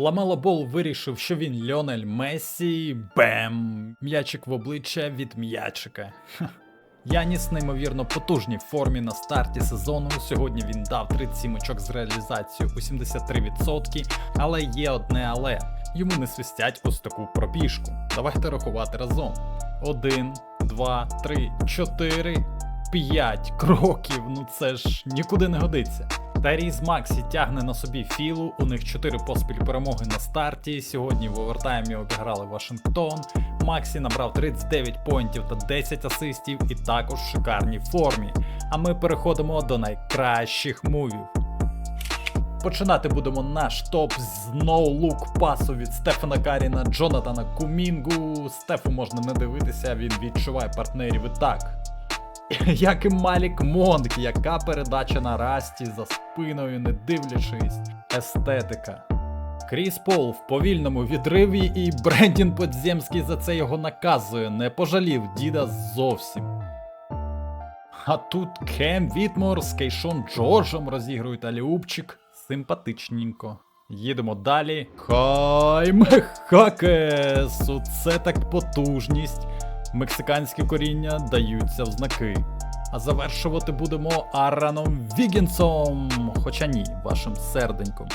Ламела Бол вирішив, що він Льонель Мессі. Бем! М'ячик в обличчя від м'ячика. Яніс неймовірно потужній формі на старті сезону. Сьогодні він дав 37 очок з реалізацією у 73%, але є одне але. Йому не свистять ось таку пробіжку. Давайте рахувати разом. Один, два, три, чотири, п'ять кроків. Ну це ж нікуди не годиться. Таріс Максі тягне на собі філу. У них 4 поспіль перемоги на старті. Сьогодні в овертаймі обіграли Вашингтон. Максі набрав 39 поінтів та 10 асистів і також в шикарній формі. А ми переходимо до найкращих мувів. Починати будемо наш топ з ноу-лук пасу від Стефана Каріна, Джонатана Кумінгу. Стефу можна не дивитися, він відчуває партнерів і так. Як і Малік Монк, яка передача на расті за спиною, не дивлячись, естетика. Кріс Пол в повільному відриві, і Брендін Подземський за це його наказує, не пожалів діда зовсім. А тут Кем Вітмор з Кейшон Джорджем розігрують аліупчик. Симпатичненько. Їдемо далі. Хайме Хакес! Це так потужність. Мексиканські коріння даються в знаки. А завершувати будемо Араном Вігінсом. Хоча ні, вашим серденьком.